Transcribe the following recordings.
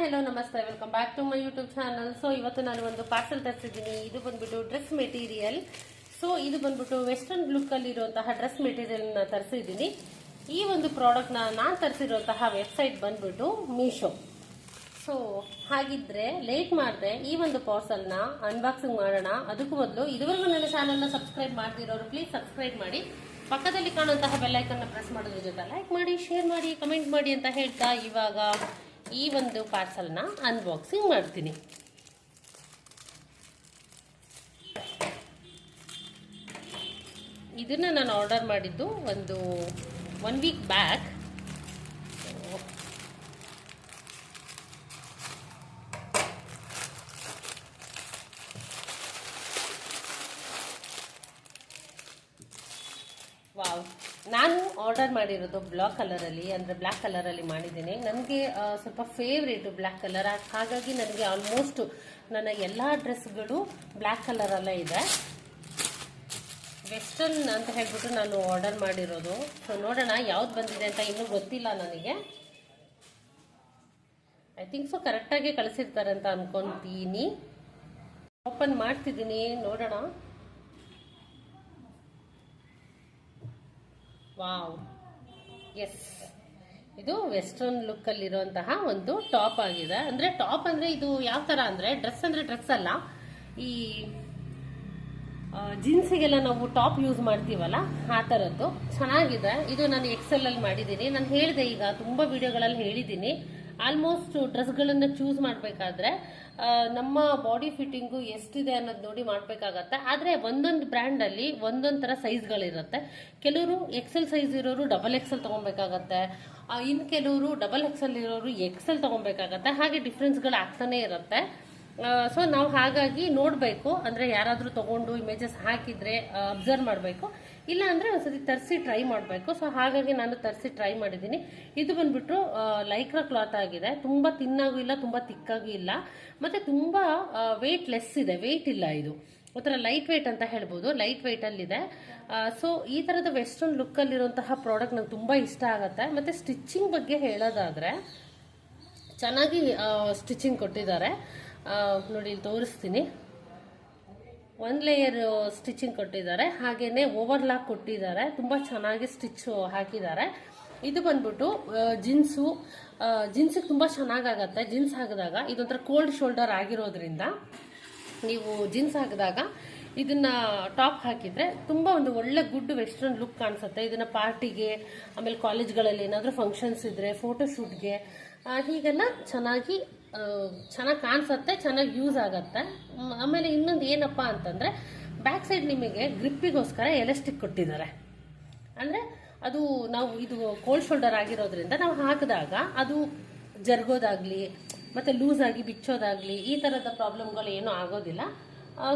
Hello ನಮಸ್ತೆ welcome back to my YouTube channel so ಇವತ್ತು ನಾನು ಒಂದು ಪಾರ್ಸಲ್ ತರಿಸಿದ್ದೀನಿ. ಇದು ಬಂದ್ಬಿಟ್ಟು ಡ್ರೆಸ್ ಮೆಟೀರಿಯಲ್ ಸೊ ಇದು ಬಂದ್ಬಿಟ್ಟು ವೆಸ್ಟರ್ನ್ ಲುಕ್ಕಲ್ಲಿ ಇರುವಂತಹ ಡ್ರೆಸ್ ಮೆಟೀರಿಯಲ್ನ ತರಿಸಿದ್ದೀನಿ. ಈ ಒಂದು ಪ್ರಾಡಕ್ಟ್ನ ನಾನು ತರಿಸಿರುವಂತಹ ವೆಬ್ಸೈಟ್ ಬಂದ್ಬಿಟ್ಟು ಮೀಶೋ ಸೊ ಹಾಗಿದ್ರೆ ಲೇಟ್ ಮಾಡಿದೆ ಈ ಒಂದು ಪಾರ್ಸಲ್ನ ಅನ್ಬಾಕ್ಸಿಂಗ್ ಮಾಡೋಣ. ಅದಕ್ಕೂ ಮೊದಲು ಇದುವರೆಗೂ ನನ್ನ ಚಾನಲ್ನ ಸಬ್ಸ್ಕ್ರೈಬ್ ಮಾಡ್ತಿರೋರು ಪ್ಲೀಸ್ ಸಬ್ಸ್ಕ್ರೈಬ್ ಮಾಡಿ. ಪಕ್ಕದಲ್ಲಿ ಕಾಣುವಂತಹ ಬೆಲ್ಲೈಕನ್ನ ಪ್ರೆಸ್ ಮಾಡೋದ್ರ ಜೊತೆ ಲೈಕ್ ಮಾಡಿ ಶೇರ್ ಮಾಡಿ ಕಮೆಂಟ್ ಮಾಡಿ ಅಂತ ಹೇಳ್ತಾ ಇವಾಗ ಈ ಒಂದು ಪಾರ್ಸಲ್ನ ಅನ್ಬಾಕ್ಸಿಂಗ್ ಮಾಡ್ತೀನಿ. ಇದನ್ನು ನಾನು ಆರ್ಡರ್ ಮಾಡಿದ್ದು ಒಂದು ಒನ್ ವೀಕ್ ಬ್ಯಾಕ್ ವಾವ್ ನಾನು ಆರ್ಡರ್ ಮಾಡಿರೋದು ಬ್ಲಾಕ್ ಕಲರಲ್ಲಿ, ಅಂದರೆ ಬ್ಲ್ಯಾಕ್ ಕಲರಲ್ಲಿ ಮಾಡಿದ್ದೀನಿ. ನನಗೆ ಸ್ವಲ್ಪ ಫೇವ್ರೇಟು ಬ್ಲ್ಯಾಕ್ ಕಲರ್. ಹಾಗಾಗಿ ನನಗೆ ಆಲ್ಮೋಸ್ಟ್ ನನ್ನ ಎಲ್ಲ ಡ್ರೆಸ್ಗಳು ಬ್ಲ್ಯಾಕ್ ಕಲರಲ್ಲೇ ಇದೆ. ವೆಸ್ಟರ್ನ್ ಅಂತ ಹೇಳ್ಬಿಟ್ಟು ನಾನು ಆರ್ಡರ್ ಮಾಡಿರೋದು. ಸೊ ನೋಡೋಣ ಯಾವ್ದು ಬಂದಿದೆ ಅಂತ ಇನ್ನೂ ಗೊತ್ತಿಲ್ಲ ನನಗೆ. ಐ ಥಿಂಕ್ ಸೊ ಕರೆಕ್ಟಾಗಿ ಕಳಿಸಿರ್ತಾರೆ ಅಂತ ಅನ್ಕೊಂತೀನಿ. ಓಪನ್ ಮಾಡ್ತಿದ್ದೀನಿ, ನೋಡೋಣ. ವಾವ್. ಎಸ್ ಇದು ವೆಸ್ಟರ್ನ್ ಲುಕ್ ಅಲ್ಲಿರುವಂತಹ ಒಂದು ಟಾಪ್ ಆಗಿದೆ. ಅಂದ್ರೆ ಟಾಪ್ ಅಂದ್ರೆ ಇದು ಯಾವ ತರ ಅಂದ್ರೆ ಡ್ರೆಸ್ ಅಂದ್ರೆ ಡ್ರೆಸ್ ಅಲ್ಲ. ಈ ಜೀನ್ಸಿಗೆಲ್ಲ ನಾವು ಟಾಪ್ ಯೂಸ್ ಮಾಡ್ತೀವಲ್ಲ, ಆ ಥರದ್ದು ಚೆನ್ನಾಗಿದೆ. ಇದು ನಾನು ಎಕ್ಸೆಲ್ ಅಲ್ಲಿ ಮಾಡಿದ್ದೀನಿ. ನಾನು ಹೇಳಿದೆ ಈಗ, ತುಂಬಾ ವಿಡಿಯೋಗಳಲ್ಲಿ ಹೇಳಿದ್ದೀನಿ. ಆಲ್ಮೋಸ್ಟ್ ಡ್ರೆಸ್ಗಳನ್ನು ಚೂಸ್ ಮಾಡಬೇಕಾದ್ರೆ ನಮ್ಮ ಬಾಡಿ ಫಿಟ್ಟಿಂಗು ಎಷ್ಟಿದೆ ಅನ್ನೋದು ನೋಡಿ ಮಾಡಬೇಕಾಗತ್ತೆ. ಆದರೆ ಒಂದೊಂದು ಬ್ರ್ಯಾಂಡಲ್ಲಿ ಒಂದೊಂದು ಥರ ಸೈಜ್ಗಳಿರುತ್ತೆ. ಕೆಲವರು ಎಕ್ಸೆಲ್ ಸೈಜ್ ಇರೋರು ಡಬಲ್ ಎಕ್ಸೆಲ್ ತೊಗೊಬೇಕಾಗತ್ತೆ. ಇನ್ನು ಕೆಲವರು ಡಬಲ್ ಎಕ್ಸೆಲ್ ಇರೋರು ಎಕ್ಸೆಲ್ ತೊಗೊಬೇಕಾಗತ್ತೆ. ಹಾಗೆ ಡಿಫ್ರೆನ್ಸ್ಗಳು ಆಗ್ತಾನೆ ಇರುತ್ತೆ. ಸೊ ನಾವು ಹಾಗಾಗಿ ನೋಡಬೇಕು. ಅಂದರೆ ಯಾರಾದರೂ ತೊಗೊಂಡು ಇಮೇಜಸ್ ಹಾಕಿದರೆ ಅಬ್ಸರ್ವ್ ಮಾಡಬೇಕು. ಇಲ್ಲ ಅಂದರೆ ಒಂದ್ಸತಿ ತರಿಸಿ ಟ್ರೈ ಮಾಡಬೇಕು. ಸೊ ಹಾಗಾಗಿ ನಾನು ತರಿಸಿ ಟ್ರೈ ಮಾಡಿದ್ದೀನಿ. ಇದು ಬಂದ್ಬಿಟ್ಟು ಲೈಕ್ರಾ ಕ್ಲಾತ್ ಆಗಿದೆ. ತುಂಬ ತಿನ್ನಾಗೂ ಇಲ್ಲ, ತುಂಬ ತಿಕ್ಕಾಗೂ ಇಲ್ಲ. ಮತ್ತು ತುಂಬ ವೆಯ್ಟ್ ಲೆಸ್ ಇದೆ. ವೆಯ್ಟ್ ಇಲ್ಲ ಇದು. ಒಂಥರ ಲೈಟ್ ವೆಯ್ಟ್ ಅಂತ ಹೇಳ್ಬೋದು. ಲೈಟ್ ವೆಯ್ಟಲ್ಲಿದೆ ಸೊ ಈ ಥರದ ವೆಸ್ಟರ್ನ್ ಲುಕ್ಕಲ್ಲಿರುವಂತಹ ಪ್ರಾಡಕ್ಟ್ ನಂಗೆ ತುಂಬ ಇಷ್ಟ ಆಗುತ್ತೆ. ಮತ್ತು ಸ್ಟಿಚ್ಚಿಂಗ್ ಬಗ್ಗೆ ಹೇಳೋದಾದರೆ, ಚೆನ್ನಾಗಿ ಸ್ಟಿಚಿಂಗ್ ಕೊಟ್ಟಿದ್ದಾರೆ. ನೋಡಿ ತೋರಿಸ್ತೀನಿ. ಒಂದು ಲೇಯರ್ ಸ್ಟಿಚಿಂಗ್ ಕೊಟ್ಟಿದ್ದಾರೆ. ಹಾಗೇನೆ ಓವರ್ಲಾಕ್ ಕೊಟ್ಟಿದ್ದಾರೆ. ತುಂಬ ಚೆನ್ನಾಗಿ ಸ್ಟಿಚ್ ಹಾಕಿದ್ದಾರೆ. ಇದು ಬಂದ್ಬಿಟ್ಟು ಜೀನ್ಸು ಜೀನ್ಸಿಗೆ ತುಂಬ ಚೆನ್ನಾಗಾಗತ್ತೆ. ಜೀನ್ಸ್ ಹಾಕಿದಾಗ ಇದೊಂಥರ ಕೋಲ್ಡ್ ಶೋಲ್ಡರ್ ಆಗಿರೋದ್ರಿಂದ ನೀವು ಜೀನ್ಸ್ ಹಾಕಿದಾಗ ಇದನ್ನ ಟಾಪ್ ಹಾಕಿದ್ರೆ ತುಂಬ ಒಂದು ಒಳ್ಳೆ ಗುಡ್ ವೆಸ್ಟರ್ನ್ ಲುಕ್ ಕಾಣಿಸುತ್ತೆ. ಇದನ್ನ ಪಾರ್ಟಿಗೆ, ಆಮೇಲೆ ಕಾಲೇಜ್ಗಳಲ್ಲಿ ಏನಾದರೂ ಫಂಕ್ಷನ್ಸ್ ಇದ್ರೆ ಫೋಟೋಶೂಟ್ಗೆ ಹೀಗೆಲ್ಲ ಚೆನ್ನಾಗಿ ಚೆನ್ನಾಗಿ ಕಾಣಿಸುತ್ತೆ, ಚೆನ್ನಾಗಿ ಯೂಸ್ ಆಗುತ್ತೆ. ಆಮೇಲೆ ಇನ್ನೊಂದು ಏನಪ್ಪ ಅಂತಂದರೆ ಬ್ಯಾಕ್ ಸೈಡ್ ನಿಮಗೆ ಗ್ರಿಪ್ಪಿಗೋಸ್ಕರ ಎಲೆಸ್ಟಿಕ್ ಕೊಟ್ಟಿದ್ದಾರೆ. ಅಂದರೆ ಅದು ನಾವು ಇದು ಕೋಲ್ಡ್ ಶೋಲ್ಡರ್ ಆಗಿರೋದ್ರಿಂದ ನಾವು ಹಾಕಿದಾಗ ಅದು ಜರ್ಗೋದಾಗಲಿ, ಮತ್ತು ಲೂಸಾಗಿ ಬಿಚ್ಚೋದಾಗ್ಲಿ, ಈ ಥರದ ಪ್ರಾಬ್ಲಮ್ಗಳು ಏನೂ ಆಗೋದಿಲ್ಲ.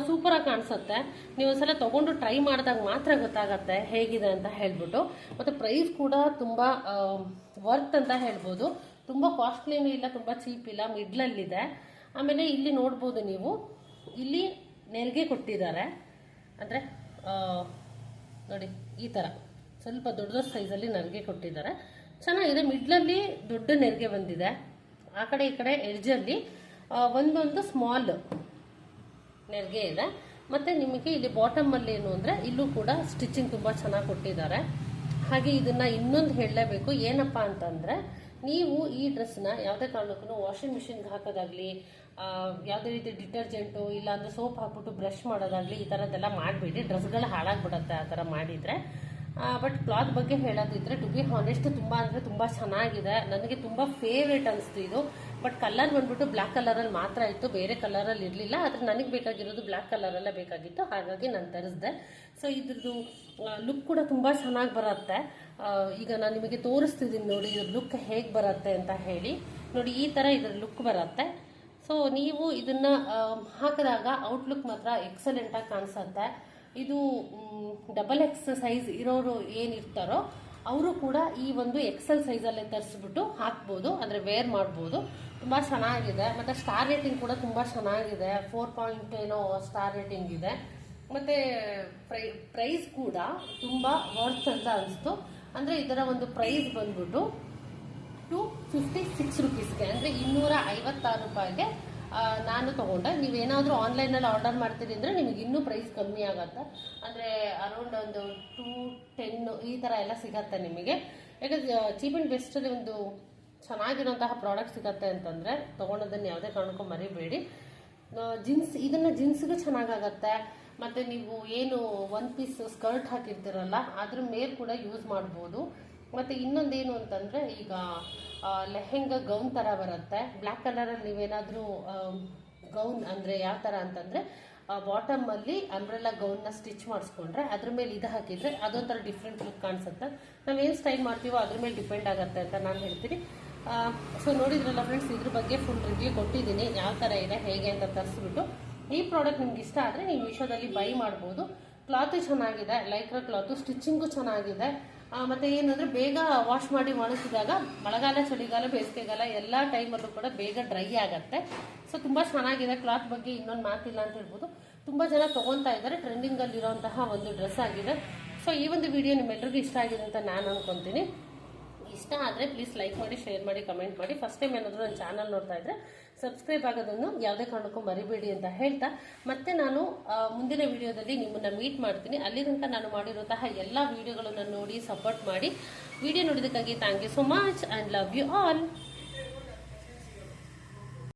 ಸೂಪರಾಗಿ ಕಾಣಿಸುತ್ತೆ. ನೀವು ಒಂದ್ಸಲ ತೊಗೊಂಡು ಟ್ರೈ ಮಾಡಿದಾಗ ಮಾತ್ರ ಗೊತ್ತಾಗತ್ತೆ ಹೇಗಿದೆ ಅಂತ ಹೇಳ್ಬಿಟ್ಟು. ಮತ್ತು ಪ್ರೈಸ್ ಕೂಡ ತುಂಬ ವರ್ತ್ ಅಂತ ಹೇಳ್ಬೋದು. ತುಂಬ ಕಾಸ್ಟ್ಲಿನೂ ಇಲ್ಲ, ತುಂಬ ಚೀಪ್ ಇಲ್ಲ, ಮಿಡ್ಲಲ್ಲಿದೆ. ಆಮೇಲೆ ಇಲ್ಲಿ ನೋಡ್ಬೋದು ನೀವು, ಇಲ್ಲಿ ನೆರಿಗೆ ಕೊಟ್ಟಿದ್ದಾರೆ. ಅಂದರೆ ನೋಡಿ, ಈ ಥರ ಸ್ವಲ್ಪ ದೊಡ್ಡ ಸೈಜಲ್ಲಿ ನೆರಿಗೆ ಕೊಟ್ಟಿದ್ದಾರೆ. ಚೆನ್ನಾಗಿದೆ, ಮಿಡ್ಲಲ್ಲಿ ದೊಡ್ಡ ನೆರಿಗೆ ಬಂದಿದೆ. ಆ ಕಡೆ, ಈ ಕಡೆ, ಎಡ್ಜಲ್ಲಿ ಒಂದೊಂದು ಸ್ಮಾಲ್ ನೆರಿಗೆ ಇದೆ. ಮತ್ತು ನಿಮಗೆ ಇಲ್ಲಿ ಬಾಟಮಲ್ಲಿ ಏನು ಅಂದರೆ, ಇಲ್ಲೂ ಕೂಡ ಸ್ಟಿಚಿಂಗ್ ತುಂಬ ಚೆನ್ನಾಗಿ ಕೊಟ್ಟಿದ್ದಾರೆ. ಹಾಗೆ ಇದನ್ನು ಇನ್ನೊಂದು ಹೇಳಲೇಬೇಕು. ಏನಪ್ಪ ಅಂತಂದರೆ ನೀವು ಈ ಡ್ರೆಸ್ನ ಯಾವುದೇ ಕಾರಣಕ್ಕೂ ವಾಷಿಂಗ್ ಮಿಷಿನ್ಗೆ ಹಾಕೋದಾಗಲಿ ಯಾವುದೇ ರೀತಿ ಡಿಟರ್ಜೆಂಟು ಇಲ್ಲ ಅಂದರೆ ಸೋಪ್ ಹಾಕ್ಬಿಟ್ಟು ಬ್ರಷ್ ಮಾಡೋದಾಗಲಿ ಈ ಥರದ್ದೆಲ್ಲ ಮಾಡಬೇಡಿ. ಡ್ರೆಸ್ಗಳು ಹಾಳಾಗ್ಬಿಡುತ್ತೆ ಆ ಥರ ಮಾಡಿದರೆ. ಬಟ್ ಕ್ಲಾತ್ ಬಗ್ಗೆ ಹೇಳೋದಿದ್ರೆ ಟು ಬಿ ಹಾನೆಸ್ಟ್ ತುಂಬ ಅಂದರೆ ತುಂಬ ಚೆನ್ನಾಗಿದೆ. ನನಗೆ ತುಂಬ ಫೇವ್ರೇಟ್ ಅನಿಸ್ತು ಇದು. ಬಟ್ ಕಲರ್ ಬಂದ್ಬಿಟ್ಟು ಬ್ಲ್ಯಾಕ್ ಕಲರಲ್ಲಿ ಮಾತ್ರ ಇತ್ತು, ಬೇರೆ ಕಲರಲ್ಲಿ ಇರಲಿಲ್ಲ, ಆದರೆ ನನಗೆ ಬೇಕಾಗಿರೋದು ಬ್ಲ್ಯಾಕ್ ಕಲರಲ್ಲೇ ಬೇಕಾಗಿತ್ತು, ಹಾಗಾಗಿ ನಾನು ತರಿಸಿದೆ. ಸೊ ಇದ್ರದ್ದು ಲುಕ್ ಕೂಡ ತುಂಬ ಚೆನ್ನಾಗಿ ಬರುತ್ತೆ. ಈಗ ನಾನು ನಿಮಗೆ ತೋರಿಸ್ತಿದ್ದೀನಿ ನೋಡಿ, ಇದ್ರ ಲುಕ್ ಹೇಗೆ ಬರುತ್ತೆ ಅಂತ ಹೇಳಿ. ನೋಡಿ, ಈ ಥರ ಇದ್ರ ಲುಕ್ ಬರುತ್ತೆ. ಸೊ ನೀವು ಇದನ್ನು ಹಾಕಿದಾಗ ಔಟ್ಲುಕ್ ಮಾತ್ರ ಎಕ್ಸಲೆಂಟಾಗಿ ಕಾಣಿಸುತ್ತೆ. ಇದು ಡಬಲ್ ಎಕ್ಸ್ ಸೈಜ್ ಇರೋರು ಏನಿರ್ತಾರೋ ಅವರು ಕೂಡ ಈ ಒಂದು ಎಕ್ಸೆಲ್ ಸೈಜಲ್ಲೇ ತರಿಸ್ಬಿಟ್ಟು ಹಾಕ್ಬೋದು, ಅಂದರೆ ವೇರ್ ಮಾಡ್ಬೋದು. ತುಂಬ ಚೆನ್ನಾಗಿದೆ. ಮತ್ತು ಸ್ಟಾರ್ ರೇಟಿಂಗ್ ಕೂಡ ತುಂಬ ಚೆನ್ನಾಗಿದೆ. ಫೋರ್ ಪಾಯಿಂಟ್ ಏನೋ ಸ್ಟಾರ್ ರೇಟಿಂಗ್ ಇದೆ. ಮತ್ತು ಪ್ರೈ ಪ್ರೈಸ್ ಕೂಡ ತುಂಬ ವರ್ತ್ ಅಂತ ಅನಿಸ್ತು. ಅಂದರೆ ಇದರ ಒಂದು ಪ್ರೈಸ್ ಬಂದ್ಬಿಟ್ಟು ಟು ಫಿಫ್ಟಿ ಸಿಕ್ಸ್ ರುಪೀಸ್ಗೆ ಅಂದರೆ ಇನ್ನೂರ ಐವತ್ತಾರು ರೂಪಾಯಿಗೆ ನಾನು ತಗೊಂಡೆ. ನೀವೇನಾದರೂ ಆನ್ಲೈನಲ್ಲಿ ಆರ್ಡರ್ ಮಾಡ್ತೀರಿ ಅಂದರೆ ನಿಮಗೆ ಇನ್ನೂ ಪ್ರೈಸ್ ಕಮ್ಮಿ ಆಗುತ್ತೆ. ಅಂದರೆ ಅರೌಂಡ್ ಒಂದು ಟೂ ಟೆನ್ ಈ ಥರ ಎಲ್ಲ ಸಿಗತ್ತೆ ನಿಮಗೆ. ಯಾಕಂದ್ರೆ ಚೀಪ್ ಆ್ಯಂಡ್ ಬೆಸ್ಟಲ್ಲಿ ಒಂದು ಚೆನ್ನಾಗಿರೋಂತಹ ಪ್ರಾಡಕ್ಟ್ ಸಿಗತ್ತೆ ಅಂತಂದರೆ ತೊಗೊಂಡೋದನ್ನು ಯಾವುದೇ ಕಾರಣಕ್ಕೂ ಮರಿಬೇಡಿ. ಜೀನ್ಸ್ ಇದನ್ನು ಜೀನ್ಸ್ಗೂ ಚೆನ್ನಾಗಾಗತ್ತೆ. ಮತ್ತು ನೀವು ಏನು ಒನ್ ಪೀಸ್ ಸ್ಕರ್ಟ್ ಹಾಕಿರ್ತೀರಲ್ಲ, ಅದ್ರ ಮೇಲೆ ಕೂಡ ಯೂಸ್ ಮಾಡ್ಬೋದು. ಮತ್ತು ಇನ್ನೊಂದೇನು ಅಂತಂದರೆ ಈಗ ಲೆಹೆಂಗಾ ಗೌನ್ ಥರ ಬರುತ್ತೆ. ಬ್ಲ್ಯಾಕ್ ಕಲರಲ್ಲಿ ನೀವೇನಾದರೂ ಗೌನ್ ಅಂದರೆ ಯಾವ ಥರ ಅಂತಂದರೆ ಬಾಟಮಲ್ಲಿ ಗೌನ್ನ ಸ್ಟಿಚ್ ಮಾಡಿಸ್ಕೊಂಡ್ರೆ ಅದ್ರ ಮೇಲೆ ಇದು ಹಾಕಿದರೆ ಅದೊಂಥರ ಡಿಫ್ರೆಂಟ್ ಲುಕ್ ಕಾಣಿಸುತ್ತೆ. ನಾವೇನು ಸ್ಟೈಲ್ ಮಾಡ್ತೀವೋ ಅದ್ರ ಮೇಲೆ ಡಿಪೆಂಡ್ ಆಗುತ್ತೆ ಅಂತ ನಾನು ಹೇಳ್ತೀನಿ. ಸೊ ನೋಡಿದ್ರಲ್ಲ ಫ್ರೆಂಡ್ಸ್ ಇದ್ರ ಬಗ್ಗೆ ಫುಲ್ ರಿವ್ಯೂ ಕೊಟ್ಟಿದ್ದೀನಿ. ಯಾವ ಥರ ಇದೆ, ಹೇಗೆ ಅಂತ ತರಿಸ್ಬಿಟ್ಟು. ಈ ಪ್ರಾಡಕ್ಟ್ ನಿಮ್ಗೆ ಇಷ್ಟ ಆದರೆ ನೀವು ಮೀಶೋದಲ್ಲಿ ಬೈ ಮಾಡ್ಬೋದು. ಕ್ಲಾತು ಚೆನ್ನಾಗಿದೆ ಲೈಕ್ರ ಕ್ಲಾತು ಸ್ಟಿಚಿಂಗು ಚೆನ್ನಾಗಿದೆ. ಮತ್ತೆ ಏನಂದ್ರೆ ಬೇಗ ವಾಶ್ ಮಾಡಿ ಒಣಗಿಸಿದಾಗ ಮಳೆಗಾಲ, ಚಳಿಗಾಲ, ಬೇಸಿಗೆಗಾಲ ಎಲ್ಲ ಟೈಮಲ್ಲೂ ಕೂಡ ಬೇಗ ಡ್ರೈ ಆಗತ್ತೆ. ಸೊ ತುಂಬಾ ಚೆನ್ನಾಗಿದೆ ಕ್ಲಾತ್ ಬಗ್ಗೆ ಇನ್ನೊಂದು ಮಾತಿಲ್ಲ ಅಂತ ಹೇಳ್ಬೋದು. ತುಂಬಾ ಜನ ತಗೊಂತಾ ಇದ್ದಾರೆ ಟ್ರೆಂಡಿಂಗ್ ಅಲ್ಲಿ ಇರುವಂತಹ ಒಂದು ಡ್ರೆಸ್ ಆಗಿದೆ. ಸೊ ಈ ಒಂದು ವಿಡಿಯೋ ನಿಮ್ಮೆಲ್ಲರಿಗೂ ಇಷ್ಟ ಆಗಿದೆ ಅಂತ ನಾನು ಅನ್ಕೊಂತೀನಿ. ಇಷ್ಟ ಆದರೆ ಪ್ಲೀಸ್ ಲೈಕ್ ಮಾಡಿ ಶೇರ್ ಮಾಡಿ ಕಮೆಂಟ್ ಮಾಡಿ. ಫಸ್ಟ್ ಟೈಮ್ ಏನಾದರೂ ನನ್ನ ಚಾನಲ್ ನೋಡ್ತಾ ಇದ್ರೆ ಸಬ್ಸ್ಕ್ರೈಬ್ ಆಗೋದನ್ನು ಯಾವುದೇ ಕಾರಣಕ್ಕೂ ಮರಿಬೇಡಿ ಅಂತ ಹೇಳ್ತಾ. ಮತ್ತೆ ನಾನು ಮುಂದಿನ ವಿಡಿಯೋದಲ್ಲಿ ನಿಮ್ಮನ್ನು ಮೀಟ್ ಮಾಡ್ತೀನಿ. ಅಲ್ಲಿ ತನಕ ನಾನು ಮಾಡಿರುವಂತಹ ಎಲ್ಲ ವಿಡಿಯೋಗಳನ್ನು ನೋಡಿ ಸಪೋರ್ಟ್ ಮಾಡಿ. Video ನೋಡಿದ್ದಕ್ಕಾಗಿ thank you so much and love you all